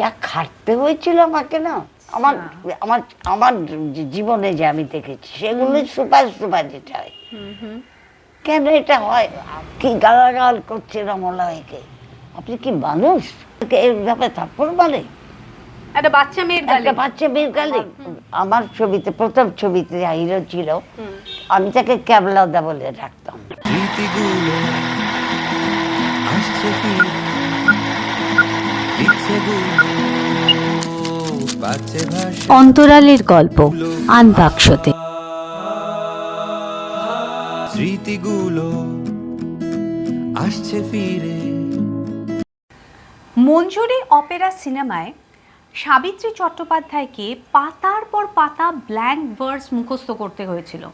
যা খাটতে হয়েছিল আমাকে না আমার আমার আমার যে জীবনে যে আমি দেখেছি সেগুলো সুপার সুপার যেটা হয়। কেন এটা হয়? কি গালাগাল করছে রমলাইকে আপনি কি মানুষ? এর ব্যাপারে থাপ্পড় মারে? একটা বাচ্চা মেয়ের গালে। একটা বাচ্চা মেয়ের গালে। আমার ছবিতে প্রথম ছবিতে হিরো ছিল। আমি তাকে ক্যাবলাদা বলে ডাকতাম। অন্তরালের গল্প আনবাক্সতে। স্মৃতিগুলো আসছে ফিরে। মঞ্জুরি অপেরা সিনেমায় সাবিত্রী চট্টোপাধ্যায়কে পাতার পর পাতা ব্ল্যাঙ্ক ভার্স মুখস্থ করতে হয়েছিল।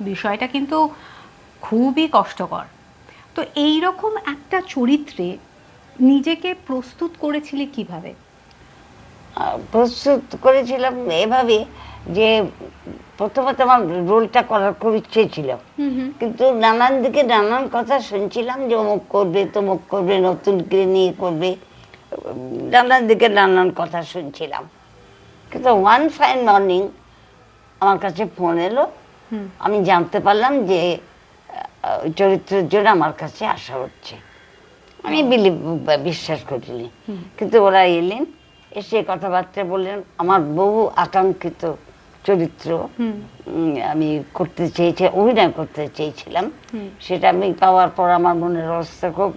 বিষয়টা কিন্তু খুবই কষ্টকর। তো এই রকম একটা চরিত্রে নিজেকে প্রস্তুত করেছিলে কীভাবে? প্রস্তুত করেছিলাম এভাবে যে প্রথমত আমার রোলটা করার খুব ইচ্ছে ছিল। কিন্তু নানান দিকে নানান কথা শুনছিলাম যে অমুক করবে তমুক করবে নতুনকে নিয়ে করবে নানান দিকে নানান কথা শুনছিলাম। কিন্তু ওয়ান ফাইন মর্নিং আমার কাছে ফোন এলো। আমি জানতে পারলাম যে চরিত্রের জন্য আমার কাছে আসা হচ্ছে। আমি বিলিভ বিশ্বাস করিনি। কিন্তু ওরা এলেন এসে কথাবার্তা বললেন আমার বহু আকাঙ্ক্ষিত চরিত্র আমি করতে চেয়েছি অভিনয় করতে চেয়েছিলাম। সেটা আমি পাওয়ার পর আমার মনের অবস্থা খুব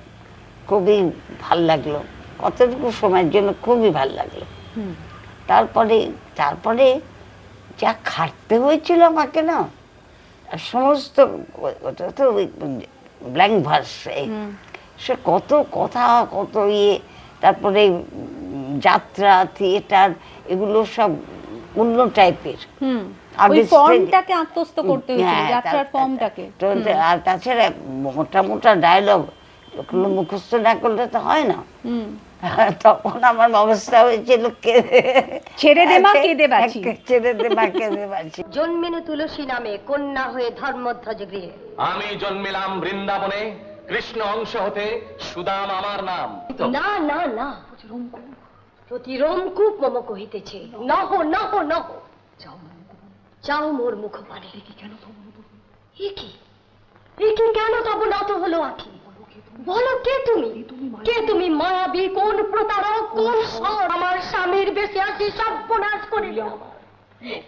খুবই ভালো লাগল। কতটুকু সময়ের জন্য খুবই ভালো লাগল। তারপরে তারপরে যা খাটতে হয়েছিল আমাকে না সমস্ত ওটা তো ব্ল্যাঙ্ক ভার্স সে কত কথা কত ইয়ে তারপরে যাত্রা থিয়েটার এগুলো সব অন্য টাইপের। ফর্মটাকে আত্মস্থ করতে হয়েছিল হ্যাঁ, যাত্রার ফর্মটাকে। আর তাছাড়া মোটা মোটা ডায়লগ মুখস্থ না করলে তো হয় না। তখন আমার অবস্থা হয়েছিল ছেড়ে দে মা, কেঁদে বাঁচি। ছেড়ে দে মা কেঁদে বাঁচি। জন্মেনু তুলসী নামে কন্যা হয়ে ধর্মধ্বজ গৃহে। আমি জন্মিলাম বৃন্দাবনে। কৃষ্ণ অংশ হতে সুদাম আমার নাম। না না না। প্রতি রোমকূপ মম কহিতেছে নহ নহ নহ। যাও মোর মুখ পানে কেন কি? এ কেন তব নত হলো আখি? বলো কে তুমি? কে তুমি মায়াবী? কোন প্রতারক? কোন সর আমার স্বামীর বেশি আসি সর্বনাশ করিল।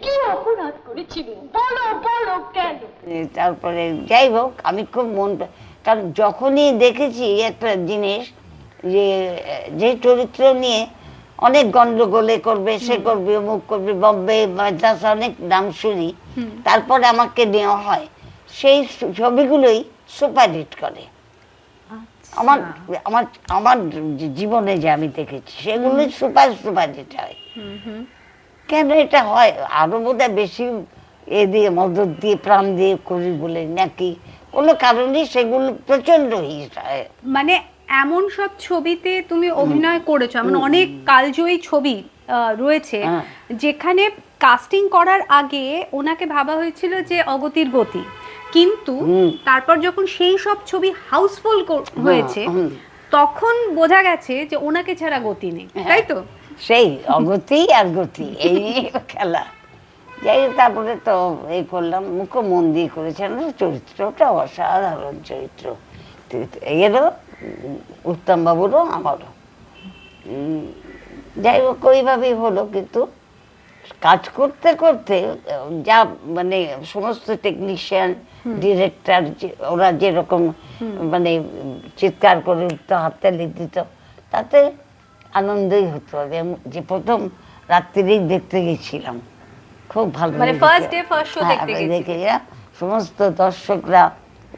কি অপরাধ করেছি? বলো বলো কেন? তারপরে যাই হোক আমি খুব মন কারণ যখনই দেখেছি একটা জিনিস যে যে চরিত্র নিয়ে অনেক গন্ডগোলে করবে সে করবে অমুক করবে বম্বে মাদ্রাস অনেক নাম শুনি। তারপরে আমাকে নেওয়া হয়। সেই ছবিগুলোই সুপারহিট করে। আমার আমার আমার জীবনে যে আমি দেখেছি সেগুলো সুপার সুপার যেটা হয়। কেন এটা হয়? আরও বোধহয় বেশি এ দিয়ে মদত দিয়ে প্রাণ দিয়ে করি বলে নাকি কোনো কারণে সেগুলো প্রচণ্ড হিট হয়। মানে এমন সব ছবিতে তুমি অভিনয় করেছ এমন অনেক কালজয়ী ছবি রয়েছে হ্যাঁ। যেখানে কাস্টিং করার আগে ওনাকে ভাবা হয়েছিল যে অগতির গতি। কিন্তু তারপর যখন সেই সব ছবি হাউসফুল হয়েছে তখন বোঝা গেছে যে ওনাকে ছাড়া গতি নেই তাই তো? সেই অগতি আর গতি এই খেলা। যাই হোক, তারপরে তো এই করলাম মুখ্য মন দিয়ে করেছেন চরিত্রটা অসাধারণ চরিত্র। এরও উত্তম বাবুরও আমারও। যাই হোক ওইভাবেই হলো কিন্তু। কাজ করতে করতে যা মানে সমস্ত টেকনিশিয়ান ডিরেক্টর ওরা যেরকম মানে চিৎকার করে উঠতো হাততালি দিত তাতে আনন্দই হতো। যে প্রথম রাত্রিরেই দেখতে গেছিলাম। খুব ভালো মানে day, first show হ্যাঁ, দেখতে দেখে। সমস্ত দর্শকরা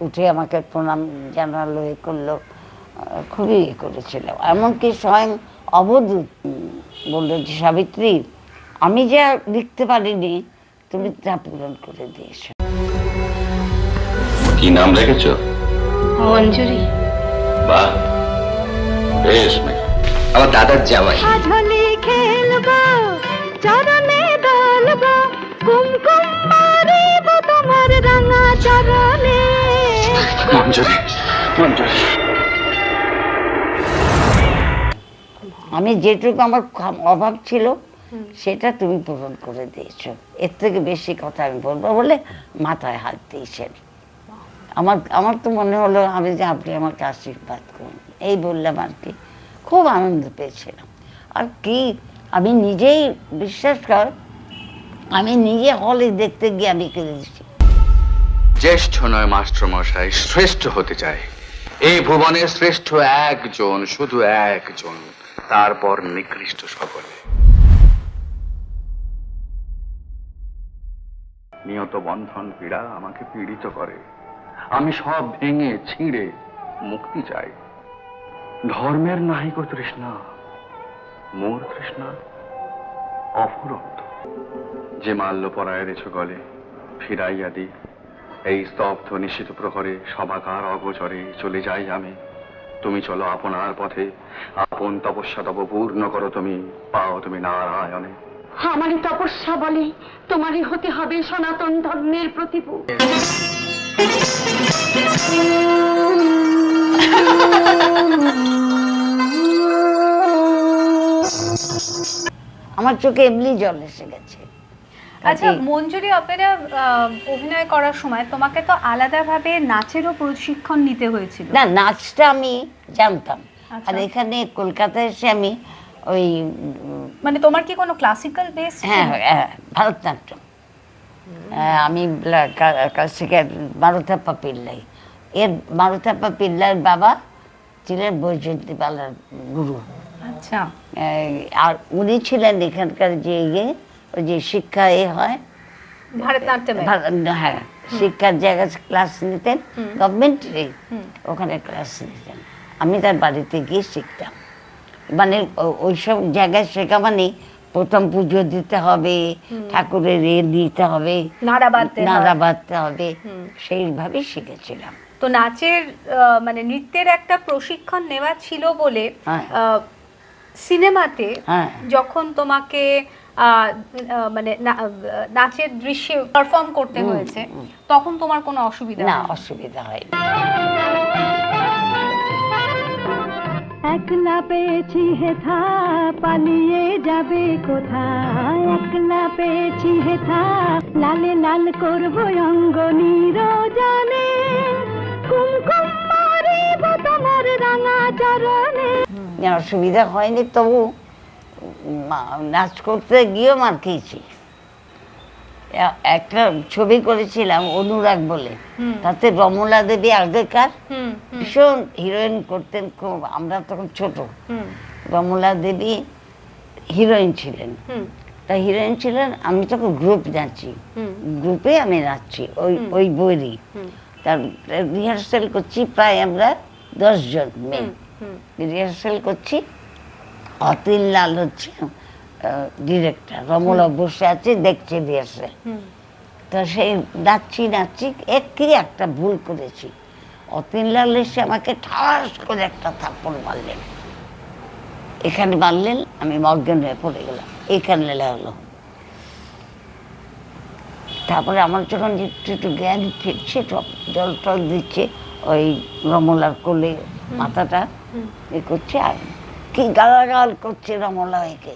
উঠে আমাকে প্রণাম জানালো এ করল খুবই ইয়ে করেছিল। এমনকি স্বয়ং অবধূত বলল যে সাবিত্রী আমি যা লিখতে পারিনি তুমি তা পূরণ করে দিয়েছ। কি নাম রেখেছ? মঞ্জুরি। বাহ বেশ আমার দাদার জামাই। খেলব চরণে। মঞ্জুরি মঞ্জুরি আমি যেটুকু আমার অভাব ছিল সেটা তুমি পূরণ করে দিয়েছ। এর থেকে বেশি কথা আমি বলব বলে মাথায় হাত দিয়েছেন। আমার আমার তো মনে হলো আমি যে আপনি আমাকে আশীর্বাদ করুন। এই বললাম আর কি খুব আনন্দ পেয়েছিলাম। আর কি আমি নিজেই বিশ্বাস কর আমি নিজে হলে দেখতে গিয়ে আমি কেঁদেছি। জ্যেষ্ঠ নয়, মাস্টারমশাই, শ্রেষ্ঠ হতে চায় এই ভুবনে শ্রেষ্ঠ একজন, শুধু একজন, তারপর নিকৃষ্ট সকলে। নিয়ত বন্ধন পীড়া আমাকে পীড়িত করে। আমি সব ভেঙে, ছিঁড়ে মুক্তি চাই। ধর্মের নাহিক তৃষ্ণা, মোর তৃষ্ণা অফুরন্ত। যে মাল্য রেছ গলে ফিরাইয়া দি এই স্তব্ধ নিশ্চিত প্রহরে সবাকার অগোচরে চলে যাই আমি। তুমি চলো আপনার পথে। আপন তপস্যা তব পূর্ণ করো তুমি। পাও তুমি নারায়ণে। আমারই তপস্যা বলে তোমারই হতে হবে সনাতন ধর্মের প্রতিপু। আমার চোখে এমনি জল এসে গেছে। আচ্ছা মঞ্জুরি অপেরা অভিনয় করার সময় তোমাকে তো আলাদাভাবে নাচেরও প্রশিক্ষণ নিতে হয়েছিল। না নাচটা আমি জানতাম। আচ্ছা। আর এখানে কলকাতায় এসে আমি ওই মানে তোমার কি কোনো ক্লাসিক্যাল বেস হ্যাঁ হ্যাঁ ভারতনাট্যম। হ্যাঁ, আমি ক্লাসিক্যাল মারুথাপ্পা পিল্লাই এর মারুথাপ্পা পিল্লার বাবা ছিলেন বৈজয়ন্তী পালার গুরু। আচ্ছা। আর উনি ছিলেন এখানকার যে ইয়ে ওই যে শিক্ষা এ হয়। ভারতনাট্যমে? হ্যাঁ শিক্ষার জায়গায় ক্লাস নিতেন গভর্নমেন্টেরই ওখানে ক্লাস নিতেন। আমি তার বাড়িতে গিয়ে শিখতাম। মানে ও- ওইসব জায়গায় শেখা মানে প্রথম পুজো দিতে হবে ঠাকুরের এ দিতে হবে নাড়া বাঁধতে নাড়া বাঁধতে হবে সেইভাবেই শিখেছিলাম। তো নাচের মানে নৃত্যের একটা প্রশিক্ষণ নেওয়া ছিল বলে হ্যাঁ। সিনেমাতে হ্যাঁ। যখন তোমাকে মানে না- নাচের দৃশ্যে পারফর্ম করতে হয়েছে তখন তোমার কোনো অসুবিধা না অসুবিধা হয়নি। একলা পেয়েছি হেথা পালিয়ে যাবে কোথায়? একলা পেয়েছি হেথা লালে লাল করব অঙ্গ নিরজনে কুমকুম মারিব তোমার রাঙা চরণে। না, অসুবিধা হয়নি তবু। নাচ করতে গিয়েও মার খেয়েছি। একটা ছবি করেছিলাম অনুরাগ বলে। তাতে রমলা দেবী আগেকার ভীষণ হিরোইন করতেন খুব আমরা তখন ছোট। রমলা দেবী হিরোইন ছিলেন। তা হিরোইন ছিলেন আমি তখন গ্রুপ নাচি। গ্রুপে আমি নাচছি ওই ওই বইরই তার রিহার্সাল করছি প্রায় আমরা দশজন মেয়ে। রিহার্সাল করছি অতিল লাল হচ্ছে ডিরেক্টর রমলা বসে আছে দেখছে রিহার্সাল তো সেই নাচছি নাচছি একই একটা ভুল করেছি। অতীন লাল এসে আমাকে ঠাস করে একটা থাপ্পড় মারলেন। এখানে মারলেন আমি মজ্ঞান হয়ে পড়ে গেলাম। এখানে লাগল তারপরে আমার যখন একটু একটু জ্ঞান ফিরছে জল টল দিচ্ছে ওই রমলার কোলে মাথাটা এ করছে আর কি গালাগাল করছে রমলা একে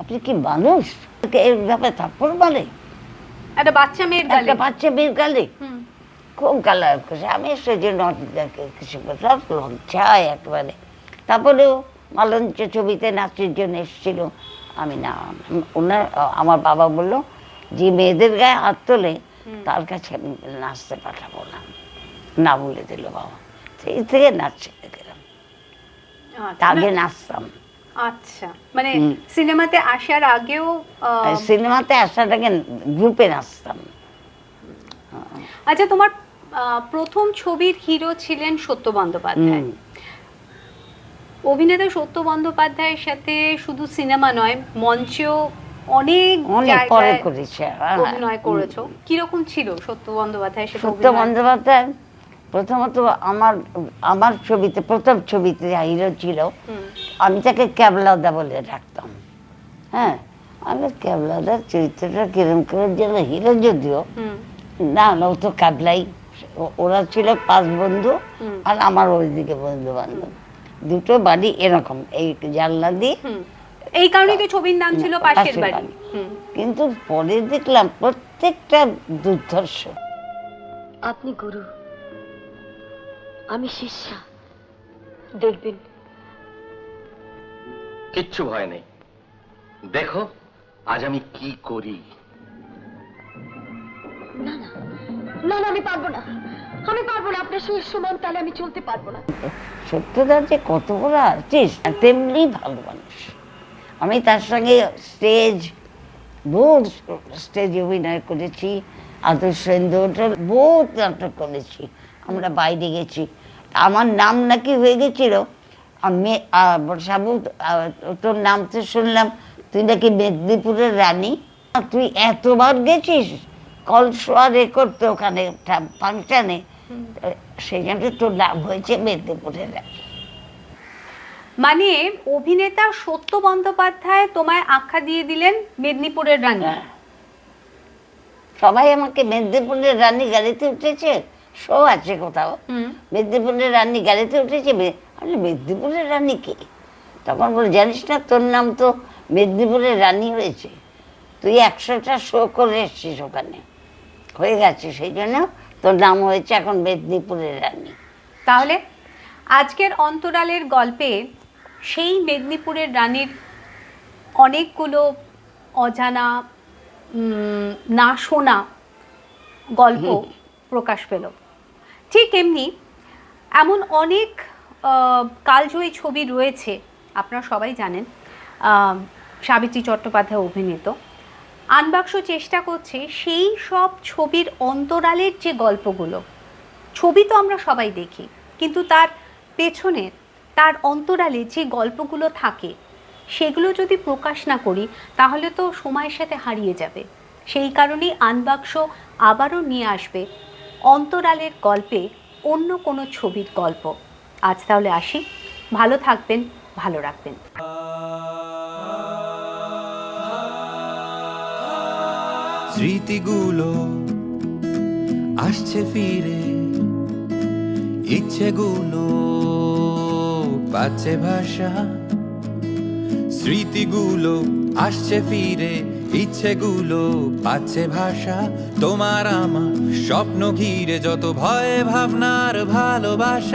আপনি কি মানুষ? এইভাবে থাপ্পড় মারে? একটা বাচ্চা মেয়ের গালে। একটা বাচ্চা মেয়ের গালে? খুব গালার করছে। আমি সেজন্য দেখে কিছু সব লজ্জায় একেবারে। তারপরেও মালঞ্চ ছবিতে নাচের জন্য এসেছিল। আমি না ওনার আমার বাবা বলল যে মেয়েদের গায়ে হাত তোলে তার কাছে আমি নাচতে পাঠাবো না। না বলে দিল বাবা। সেই থেকে নাচ শিখে আগে নাচতাম। আচ্ছা মানে সিনেমাতে আসার আগেও সিনেমাতে আসার আগে গ্রুপে নাচতাম। আচ্ছা তোমার প্রথম ছবির হিরো ছিলেন সত্য বন্দ্যোপাধ্যায়। অভিনেতা সত্য বন্দ্যোপাধ্যায়ের সাথে শুধু সিনেমা নয় মঞ্চেও অনেক অনেক করেছে হ্যাঁ। অভিনয় করেছ। কীরকম ছিল সত্য বন্দ্যোপাধ্যায়ের সাথে সত্য বন্দ্যোপাধ্যায় প্রথমত আমার আমার ছবিতে প্রথম ছবিতে যা হিরো ছিল আমি তাকে ক্যাবলাদা বলে ডাকতাম। হ্যাঁ আমি ক্যাবলাদার চরিত্রটা কিরম করে যেন হিরো যদিও না না ও তো ক্যাবলাই। ও- ওরা ছিল পাঁচ বন্ধু আর আমার ওইদিকে বন্ধু বান্ধব দুটো বাড়ি এরকম এই জানলা দিয়ে। এই কারণে তো ছবির নাম ছিল পাশের বাড়ি। কিন্তু পরে দেখলাম প্রত্যেকটা দুর্ধর্ষ। আপনি গুরু। আমি শিষ্যা। দেখবেন। কিচ্ছু ভয় নেই। দেখো আজ আমি কি করি? না না। না না আমি পারব না। আমি পারব না। আপনার সঙ্গে সমান তাহলে আমি চলতে পারব না। সত্যদা যে কত বড় আর্টিস্ট তেমনি ভালো মানুষ। আমি তার সঙ্গে স্টেজ বহু স্টেজ অভিনয় করেছি। আদর্শ বহুত নাটক করেছি। আমরা বাইরে গেছি। আমার নাম নাকি হয়ে গেছিল। আমি সাবু তোর নাম তো শুনলাম তুই নাকি মেদিনীপুরের রানী। তুই এতবার গেছিস কলসোয়া রেকর্ড তো ওখানে ফাংশনে সেই জন্য তোর নাম হয়েছে মেদিনীপুরের রানী। মানে অভিনেতা সত্য বন্দ্যোপাধ্যায় তোমায় আখ্যা দিয়ে দিলেন মেদিনীপুরের রানী। হ্যাঁ। সবাই আমাকে মেদিনীপুরের রানী গাড়িতে উঠেছে। শো আছে কোথাও। মেদিনীপুরের রানী গাড়িতে উঠেছে আমি মেদিনীপুরের রানী কে? তখন বলে জানিস না তোর নাম তো মেদিনীপুরের রানী হয়েছে। তুই একশোটা শো করে এসছিস ওখানে। হয়ে গেছে সেই জন্য তোর নাম হয়েছে এখন মেদিনীপুরের রানী। তাহলে আজকের অন্তরালের গল্পে সেই মেদিনীপুরের রানীর অনেকগুলো অজানা না শোনা গল্প প্রকাশ পেল। ঠিক এমনি, এমন অনেক কালজয়ী ছবি রয়েছে, আপনারা সবাই জানেন সাবিত্রী চট্টোপাধ্যায় অভিনীত। আনবাক্স চেষ্টা করছে, সেই সব ছবির অন্তরালের যে গল্পগুলো, ছবি তো আমরা সবাই দেখি, কিন্তু তার পেছনে, তার অন্তরালে যে গল্পগুলো থাকে, সেগুলো যদি প্রকাশ না করি, তাহলে তো সময়ের সাথে হারিয়ে যাবে। সেই কারণেই আনবাক্স আবারও নিয়ে আসবে অন্তরালের গল্পে অন্য কোনো ছবির গল্প। আজ তাহলে আসি। ভালো থাকবেন, ভালো রাখবেন। স্মৃতিগুলো আসছে ফিরে, ইচ্ছেগুলো পাচ্ছে ভাষা। স্মৃতিগুলো আসছে ফিরে ইচ্ছেগুলো পাচ্ছে ভাষা তোমার আমার স্বপ্ন ঘিরে যত ভয় ভাবনার ভালোবাসা।